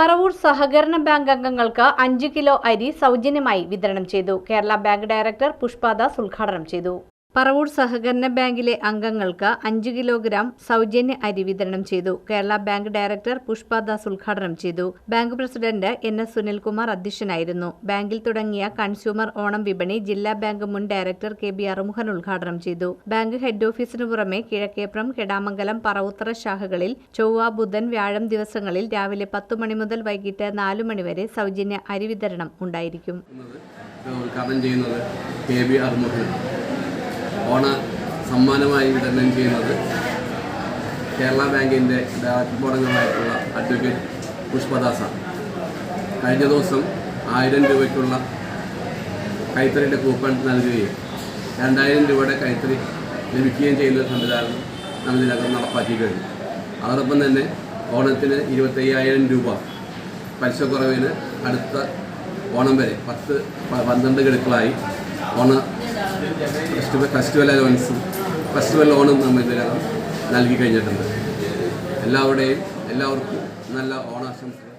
പറവൂർ സഹകരണ ബാങ്ക് അംഗങ്ങൾക്ക് അഞ്ച് കിലോ അരി സൗജന്യമായി വിതരണം ചെയ്തു. കേരള ബാങ്ക് ഡയറക്ടർ പുഷ്പദാസ് ഉദ്ഘാടനം ചെയ്തു. പറവൂർ സഹകരണ ബാങ്കിലെ അംഗങ്ങൾക്ക് അഞ്ച് കിലോഗ്രാം സൗജന്യ അരി വിതരണം ചെയ്തു. കേരള ബാങ്ക് ഡയറക്ടർ പുഷ്പദാസ് ഉദ്ഘാടനം ചെയ്തു. Bank president N S Sunilkumar അധ്യക്ഷനായിരുന്നു. ബാങ്കിൽ തുടങ്ങിയ കൺസ്യൂമർ ഓണം വിപണി ജില്ലാ ബാങ്ക് മുൻ ഡയറക്ടർ കെ ബി അറുമുഖൻ ഉദ്ഘാടനം ചെയ്തു. ബാങ്ക് ഹെഡ് ഓഫീസിനു പുറമെ കിഴക്കേപ്രം കെടാമംഗലം പറവുത്തറ ശാഖകളിൽ ചൊവ്വ ബുധൻ വ്യാഴം ദിവസങ്ങളിൽ രാവിലെ പത്തു മണി മുതൽ വൈകിട്ട് നാലു മണിവരെ സൗജന്യ അരി വിതരണം ഉണ്ടായിരിക്കും. ചെയ്യുന്നത് കെ ബി ഓണ സമ്മാനമായി വിതരണം ചെയ്യുന്നത് കേരള ബാങ്കിന്റെ ഡയറക്ടർ ബോർഡംഗങ്ങളായിട്ടുള്ള അഡ്വക്കേറ്റ് പുഷ്പദാസാണ് കഴിഞ്ഞ ദിവസം ആയിരം രൂപയ്ക്കുള്ള കൈത്തറിയുടെ കൂപ്പൺ നൽകുകയും രണ്ടായിരം രൂപയുടെ കൈത്തറി ലഭിക്കുകയും ചെയ്യുന്ന സംവിധാനം നമ്മൾ ഇതിനകം നടപ്പാക്കി കഴിഞ്ഞു അതോടൊപ്പം തന്നെ ഓണത്തിന് ഇരുപത്തയ്യായിരം രൂപ പലിശ കുറവിന് അടുത്ത ഓണം വരെ പത്ത് പന്ത്രണ്ട് ഗഡുക്കളായി ഓണ ഫെസ്റ്റിവൽ അലവൻസും ഫെസ്റ്റിവൽ ലോണും നമ്മൾ ഇതിനകം നൽകി കഴിഞ്ഞിട്ടുണ്ട്. എല്ലാവരുടെയും എല്ലാവർക്കും നല്ല ഓണാശംസകൾ.